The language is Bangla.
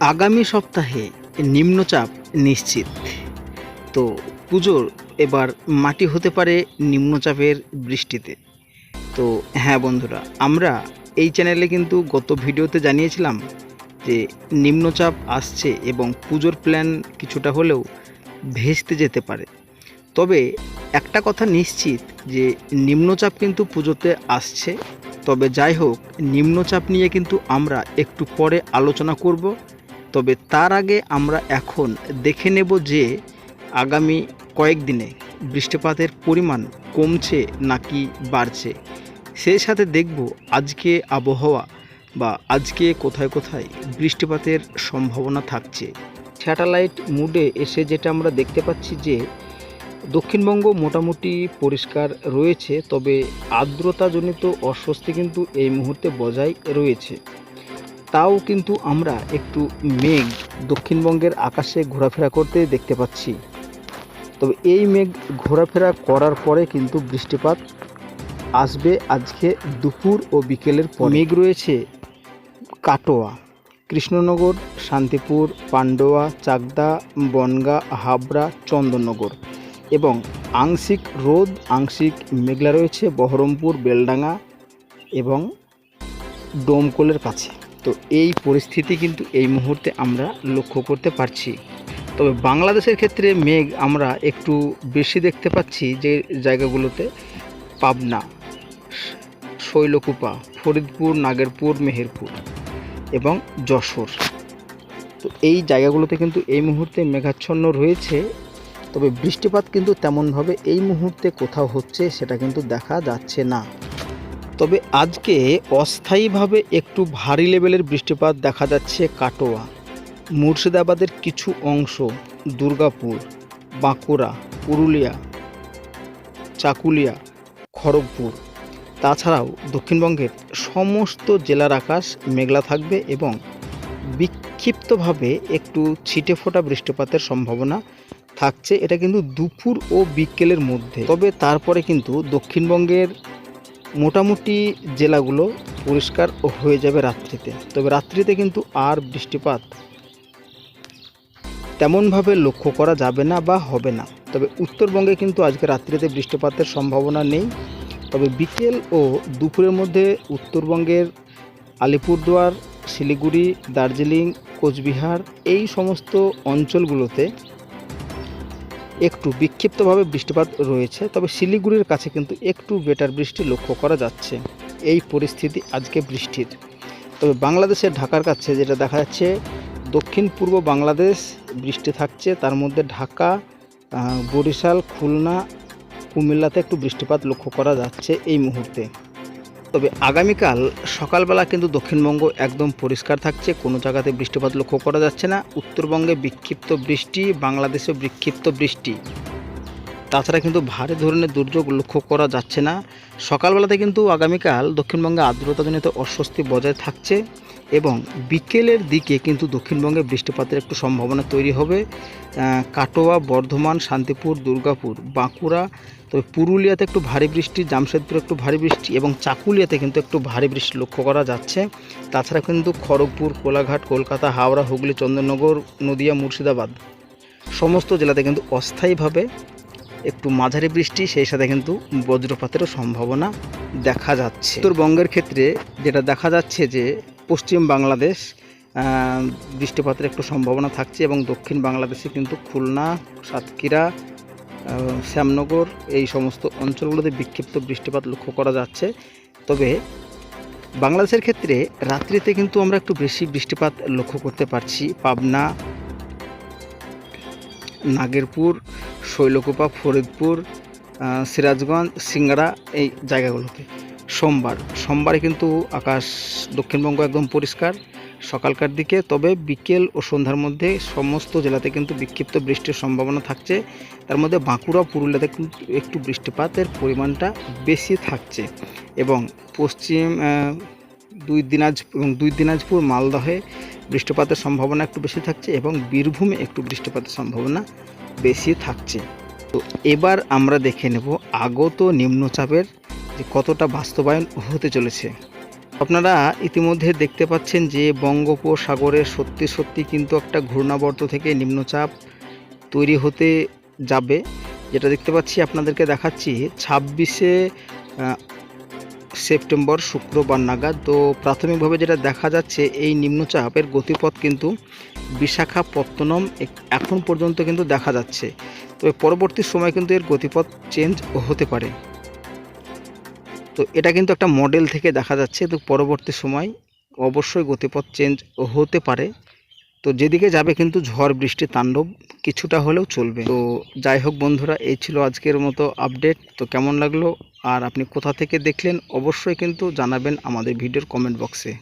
আগামী সপ্তাহে নিম্নচাপ নিশ্চিত। তো পুজোর এবার মাটি হতে পারে নিম্নচাপের বৃষ্টিতে। তো হ্যাঁ বন্ধুরা, আমরা এই চ্যানেলে কিন্তু গত ভিডিওতে জানিয়েছিলাম যে নিম্নচাপ আসছে এবং পুজোর প্ল্যান কিছুটা হলেও ভেস্তে যেতে পারে। তবে একটা কথা নিশ্চিত যে নিম্নচাপ কিন্তু পুজোতে আসছে। তবে যাই হোক, নিম্নচাপ নিয়ে কিন্তু আমরা একটু পরে আলোচনা করব। তবে তার আগে আমরা এখন দেখে নেব যে আগামী কয়েকদিনে বৃষ্টিপাতের পরিমাণ কমছে নাকি বাড়ছে। সেই সাথে দেখব আজকে আবহাওয়া বা আজকে কোথায় কোথায় বৃষ্টিপাতের সম্ভাবনা থাকছে। স্যাটেলাইট মুডে এসে যেটা আমরা দেখতে পাচ্ছি যে দক্ষিণবঙ্গ মোটামুটি পরিষ্কার রয়েছে, তবে আর্দ্রতাজনিত অস্বস্তি কিন্তু এই মুহূর্তে বজায় রয়েছে। তাও কিন্তু আমরা একটু মেঘ দক্ষিণবঙ্গের আকাশে ঘোরাফেরা করতে দেখতে পাচ্ছি। তবে এই মেঘ ঘোরাফেরা করার পরে কিন্তু বৃষ্টিপাত আসবে আজকে দুপুর ও বিকেলের পর। মেঘ রয়েছে কাটোয়া, কৃষ্ণনগর, শান্তিপুর, পান্ডোয়া, চাকদা, বনগা, হাবড়া, চন্দননগর এবং আংশিক রোদ, আংশিক মেঘলা রয়েছে বহরমপুর, বেলডাঙ্গা এবং ডোমকোলের কাছে। তো এই পরিস্থিতি কিন্তু এই মুহূর্তে আমরা লক্ষ্য করতে পারছি। তবে বাংলাদেশের ক্ষেত্রে মেঘ আমরা একটু বেশি দেখতে পাচ্ছি যে জায়গাগুলোতে পাবনা, শৈলকুপা, ফরিদপুর, নাগেরপুর, মেহেরপুর এবং যশোর। তো এই জায়গাগুলোতে কিন্তু এই মুহূর্তে মেঘাচ্ছন্ন রয়েছে। তবে বৃষ্টিপাত কিন্তু তেমনভাবে এই মুহূর্তে কোথাও হচ্ছে সেটা কিন্তু দেখা যাচ্ছে না। তবে আজকে অস্থায়ীভাবে একটু ভারী লেভেলের বৃষ্টিপাত দেখা যাচ্ছে কাটোয়া, মুর্শিদাবাদের কিছু অংশ, দুর্গাপুর, বাঁকুড়া, পুরুলিয়া, চাকুলিয়া, খড়গপুর। তাছাড়াও দক্ষিণবঙ্গের সমস্ত জেলার আকাশ মেঘলা থাকবে এবং বিক্ষিপ্তভাবে একটু ছিটে ফোটা বৃষ্টিপাতের সম্ভাবনা থাকছে। এটা কিন্তু দুপুর ও বিকেলের মধ্যে। তবে তারপরে কিন্তু দক্ষিণবঙ্গের মোটামুটি জেলাগুলো পরিষ্কার হয়ে যাবে রাত্রিতে। তবে রাত্রিতে কিন্তু আর বৃষ্টিপাত তেমনভাবে লক্ষ্য করা যাবে না বা হবে না। তবে উত্তরবঙ্গে কিন্তু আজকে রাত্রিতে বৃষ্টিপাতের সম্ভাবনা নেই। তবে বিকেল ও দুপুরের মধ্যে উত্তরবঙ্গের আলিপুরদুয়ার, শিলিগুড়ি, দার্জিলিং, কোচবিহার এই সমস্ত অঞ্চলগুলোতে একটু বিক্ষিপ্তভাবে বৃষ্টিপাত রয়েছে, তবে শিলিগুড়ির কাছে কিন্তু একটু বেটার বৃষ্টি লক্ষ্য করা যাচ্ছে। এই পরিস্থিতি আজকে বৃষ্টির। তবে বাংলাদেশের ঢাকার কাছে যেটা দেখা যাচ্ছে, দক্ষিণ পূর্ব বাংলাদেশ বৃষ্টি থাকছে, তার মধ্যে ঢাকা বরিশাল, খুলনা, কুমিল্লাতে একটু বৃষ্টিপাত লক্ষ্য করা যাচ্ছে এই মুহূর্তে। তবে আগামীকাল সকালবেলা কিন্তু দক্ষিণবঙ্গ একদম পরিষ্কার থাকছে। কোনো জায়গাতে বৃষ্টিপাত লক্ষ্য করা যাচ্ছে না। উত্তরবঙ্গে বিক্ষিপ্ত বৃষ্টি বাংলাদেশে বিক্ষিপ্ত বৃষ্টি। তাছাড়া কিন্তু ভারী ধরনের দুর্যোগ লক্ষ্য করা যাচ্ছে না। সকালবেলাতে কিন্তু আগামীকাল দক্ষিণবঙ্গে আর্দ্রতাজনিত অস্বস্তি বজায় থাকছে। এবং বিকেলের দিকে কিন্তু দক্ষিণবঙ্গে বৃষ্টিপাতের একটু সম্ভাবনা তৈরি হবে কাটোয়া, বর্ধমান, শান্তিপুর, দুর্গাপুর, বাঁকুড়া, তবে পুরুলিয়াতে একটু ভারী বৃষ্টি, জামশেদপুরে একটু ভারী বৃষ্টি এবং চাকুলিয়াতে কিন্তু একটু ভারী বৃষ্টি লক্ষ্য করা যাচ্ছে। তাছাড়া কিন্তু খড়গপুর, কোলাঘাট, কলকাতা, হাওড়া, হুগলি চন্দননগর নদিয়া, মুর্শিদাবাদ সমস্ত জেলাতে কিন্তু অস্থায়ীভাবে একটু মাঝারি বৃষ্টি, সেই সাথে কিন্তু বজ্রপাতেরও সম্ভাবনা দেখা যাচ্ছে। উত্তরবঙ্গের ক্ষেত্রে যেটা দেখা যাচ্ছে যে পশ্চিম বাংলাদেশ বৃষ্টিপাতের একটু সম্ভাবনা থাকছে এবং দক্ষিণ বাংলাদেশে কিন্তু খুলনা, সাতক্ষীরা শ্যামনগর এই সমস্ত অঞ্চলগুলোতে বিক্ষিপ্ত বৃষ্টিপাত লক্ষ্য করা যাচ্ছে। তবে বাংলাদেশের ক্ষেত্রে রাত্রিতে কিন্তু আমরা একটু বেশি বৃষ্টিপাত লক্ষ্য করতে পারছি। পাবনা, নাগেরপুর, শৈলকুপা, ফরিদপুর সিরাজগঞ্জ সিংড়া এই জায়গাগুলোতে। সোমবার। সোমবারে কিন্তু আকাশ দক্ষিণবঙ্গ একদম পরিষ্কার। সকালকার দিকে তবে বিকেল ও সন্ধ্যার মধ্যে সমস্ত জেলাতে কিন্তু বিক্ষিপ্ত বৃষ্টির সম্ভাবনা থাকছে। তার মধ্যে বাঁকুড়া, পুরুলিয়াতে কিন্তু একটু বৃষ্টিপাতের পরিমাণটা বেশি থাকছে এবং পশ্চিম দুই দিনাজ, এবং দুই দিনাজপুর, মালদহে বৃষ্টিপাতের সম্ভাবনা একটু বেশি থাকছে এবং বীরভূমে একটু বৃষ্টিপাতের সম্ভাবনা বেশি থাকছে। তো এবার আমরা দেখে নেব আগত নিম্নচাপের যে কতটা বাস্তবায়ন হতে চলেছে। আপনারা ইতিমধ্যে দেখতে পাচ্ছেন যে বঙ্গোপসাগরে সত্যি সত্যি কিন্তু একটা ঘূর্ণাবর্ত থেকে নিম্নচাপ তৈরি হতে যাবে। যেটা দেখতে পাচ্ছি, আপনাদেরকে দেখাচ্ছি ছাব্বিশে সেপ্টেম্বর শুক্রবার নাগাদ। তো প্রাথমিকভাবে যেটা দেখা যাচ্ছে, এই নিম্নচাপের গতিপথ কিন্তু বিশাখাপত্তনম এখন পর্যন্ত কিন্তু দেখা যাচ্ছে। তবে পরবর্তী সময় কিন্তু এর গতিপথ চেঞ্জ হতে পারে। তো এটা কিন্তু একটা মডেল থেকে দেখা যাচ্ছে, তো পরবর্তী সময় অবশ্যই গতিপথ চেঞ্জ হতে পারে। তো যেদিকে যাবে কিন্তু ঝড়, বৃষ্টি, তাণ্ডব কিছুটা হলেও চলবে। তো যাই হোক বন্ধুরা, এই ছিল আজকের মতো আপডেট তো কেমন লাগল? আর আপনি কোথা থেকে দেখলেন? অবশ্যই কিন্তু জানাবেন আমাদের ভিডিওর কমেন্ট বক্সে